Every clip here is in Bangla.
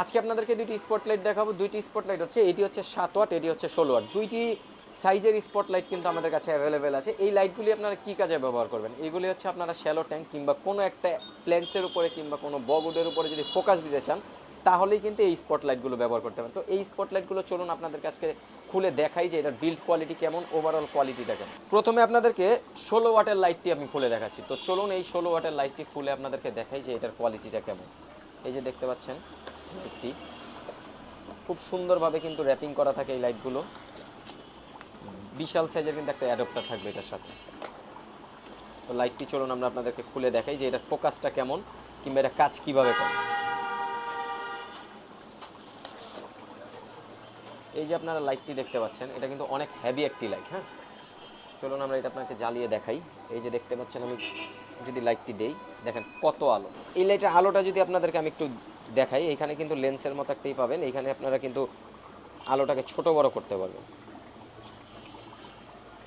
আজকে আপনাদেরকে দুইটি স্পটলাইট দেখাবো। দুইটি স্পটলাইট হচ্ছে, এটি হচ্ছে সাত ওয়াট, এটি হচ্ছে ষোলো ওয়াট। দুইটি সাইজের স্পটলাইট কিন্তু আমাদের কাছে অ্যাভেলেবেল আছে। এই লাইটগুলি আপনারা কী কাজে ব্যবহার করবেন? এইগুলি হচ্ছে আপনারা শ্যালো ট্যাঙ্ক কিংবা কোনো একটা প্ল্যান্টসের উপরে কিংবা কোনো বগুডের উপরে যদি ফোকাস দিতে চান, তাহলেই কিন্তু এই স্পটলাইটগুলো ব্যবহার করতে পারেন তো এই স্পটলাইটগুলো চলুন আপনাদের কাছে খুলে দেখাই যে এটার বিল্ড কোয়ালিটি কেমন ওভারঅল কোয়ালিটিটা কেমন। প্রথমে আপনাদেরকে ষোলো ওয়াটের লাইটটি আমি খুলে দেখাচ্ছি। তো চলুন এই ষোলো ওয়াটের লাইটটি খুলে আপনাদেরকে দেখাই যে এটার কোয়ালিটিটা কেমন। এই যে দেখতে পাচ্ছেন লাইটটি খুব সুন্দরভাবে কিন্তু র্যাপিং করা থাকে এই লাইটগুলো বিশাল সাইজের কিন্তু একটা অ্যাডপ্টার থাকবে এটার সাথে। তো লাইটটি চলুন আমরা আপনাদেরকে খুলে দেখাই যে এটার ফোকাসটা কেমন, কিংবা এটা কাজ কীভাবে করে। এই যে আপনারা লাইটটি দেখতে পাচ্ছেন, এটা কিন্তু অনেক হ্যাভি একটি লাইট হ্যাঁ? চলুন আমরা এটা আপনাকে জ্বালিয়ে দেখাই। এই যে দেখতে পাচ্ছেন আমি যদি লাইটটি দেই, দেখেন কত আলো। এই লাইটের আলোটা যদি আপনাদেরকে আমি একটু দেখাই, এখানে কিন্তু লেন্সের মতো একটাই পাবেন, এখানে আপনারা কিন্তু আলোটাকে ছোট বড় করতে পারবেন।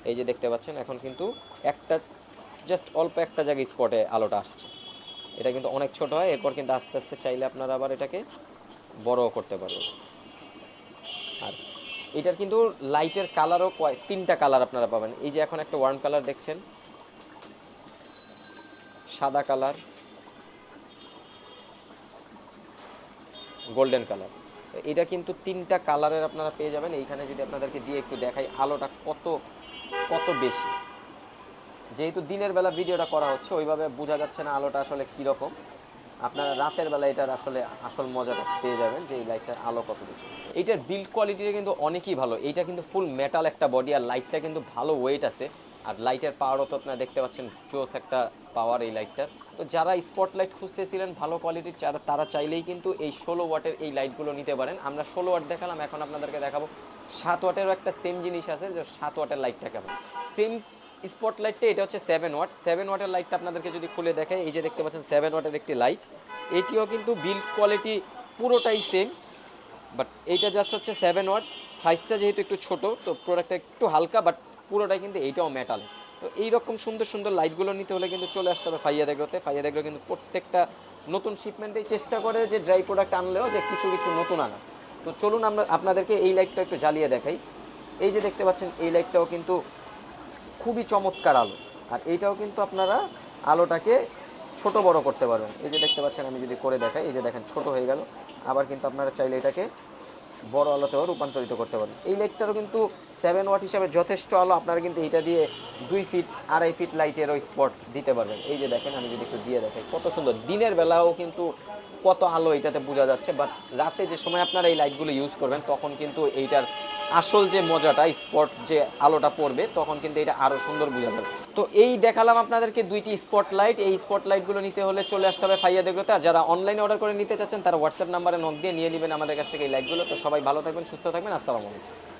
এই যে দেখতে পাচ্ছেন, এখন কিন্তু একটা জাস্ট অল্প একটা জায়গায় স্পটে আলোটা আসছে। এটা কিন্তু অনেক ছোট হয়, এরপর কিন্তু আস্তে আস্তে চাইলে আপনারা আবার এটাকে বড়ও করতে পারবেন। আর এটার কিন্তু লাইটের কালারও কয়, তিনটা কালার আপনারা পাবেন। এই যে এখন একটা ওয়ার্ম কালার দেখছেন, সাদা কালার গোল্ডেন কালার এটা কিন্তু তিনটা কালারের আপনারা পেয়ে যাবেন। এইখানে যদি আপনাদেরকে দিয়ে একটু দেখাই, আলোটা কত কত বেশি। যেহেতু দিনের বেলা ভিডিওটা করা হচ্ছে, ওইভাবে বোঝা যাচ্ছে না আলোটা আসলে কীরকম। আপনারা রাতের বেলা এটার আসলে আসল মজাটা পেয়ে যাবেন যে এই লাইটটার আলো কত বেশি। এইটার বিল্ড কোয়ালিটিটা কিন্তু অনেকই ভালো। এইটা কিন্তু ফুল মেটাল একটা বডি আর লাইটটা কিন্তু ভালো ওয়েট আছে। আর লাইটের পাওয়ারও তো আপনারা দেখতে পাচ্ছেন চোস একটা পাওয়ার এই লাইটটার তো যারা স্পটলাইট খুঁজতেছিলেন ভালো কোয়ালিটির যারা তারা চাইলেই কিন্তু এই ষোলো ওয়াটের এই লাইটগুলো নিতে পারেন। আমরা ষোলো ওয়াট দেখালাম, এখন আপনাদেরকে দেখাবো। সাত ওয়াটেরও একটা সেম জিনিস আছে যে সাত ওয়াটের লাইটটা কেমন সেম স্পটলাইটটা এটা হচ্ছে সেভেন ওয়াট সেভেন ওয়াটের লাইটটা আপনাদেরকে যদি খুলে দেখে এই যে দেখতে পাচ্ছেন সেভেন ওয়াটের একটি লাইট এটিও কিন্তু বিল্ড কোয়ালিটি পুরোটাই সেম বাট এইটা জাস্ট হচ্ছে সেভেন ওয়াট সাইজটা যেহেতু একটু ছোট, তো প্রোডাক্টটা একটু হালকা বাট পুরোটাই কিন্তু এইটাও মেটাল তো এইরকম সুন্দর সুন্দর লাইটগুলো নিতে হলে কিন্তু চলে আসতে হবে ফাইয়া দেগ্রোতে ফাইয়া দেগ্রো কিন্তু প্রত্যেকটা নতুন শিপমেন্টেই চেষ্টা করে যে ড্রাই প্রোডাক্ট আনলেও যে কিছু কিছু নতুন আনা। তো চলুন আমরা আপনাদেরকে এই লাইটটা একটু জ্বালিয়ে দেখাই। এই যে দেখতে পাচ্ছেন, এই লাইটটাও কিন্তু খুবই চমৎকার আলো। আর এইটাও কিন্তু আপনারা আলোটাকে ছোট বড় করতে পারবেন। এই যে দেখতে পাচ্ছেন, আমি যদি করে দেখাই, এই যে দেখেন, ছোট হয়ে গেল। আবার কিন্তু আপনারা চাইলে এটাকে বড় আলোতেও রূপান্তরিত করতে পারেন। এই লাইটটারও কিন্তু সেভেন ওয়াট হিসাবে যথেষ্ট আলো, আপনারা কিন্তু এটা দিয়ে দুই ফিট আড়াই ফিট লাইটেরও স্পট দিতে পারবেন। এই যে দেখেন, আমি যদি একটু দিয়ে দেখেন কত সুন্দর। দিনের বেলাও কিন্তু কত আলো এটাতে বোঝা যাচ্ছে বাট রাতে যে সময় আপনারা এই লাইটগুলো ইউজ করবেন, তখন কিন্তু এইটার আসল যে মজাটা স্পট যে আলোটা পড়বে, তখন কিন্তু এটা আরও সুন্দর বোঝা যাবে। তো এই দেখালাম আপনাদেরকে দুইটি স্পট লাইট এই স্পট লাইটগুলো নিতে হলে চলে আসতে হবে ফাইয়া দেখতে আর যারা অনলাইনে অর্ডার করে নিতে চাচ্ছেন, তারা হোয়াটসঅ্যাপ নাম্বারে নক দিয়ে নিয়ে নেবেন আমাদের কাছ থেকে এই লাইটগুলো তো সবাই ভালো থাকবেন, সুস্থ থাকবেন, আসসালামু আলাইকুম।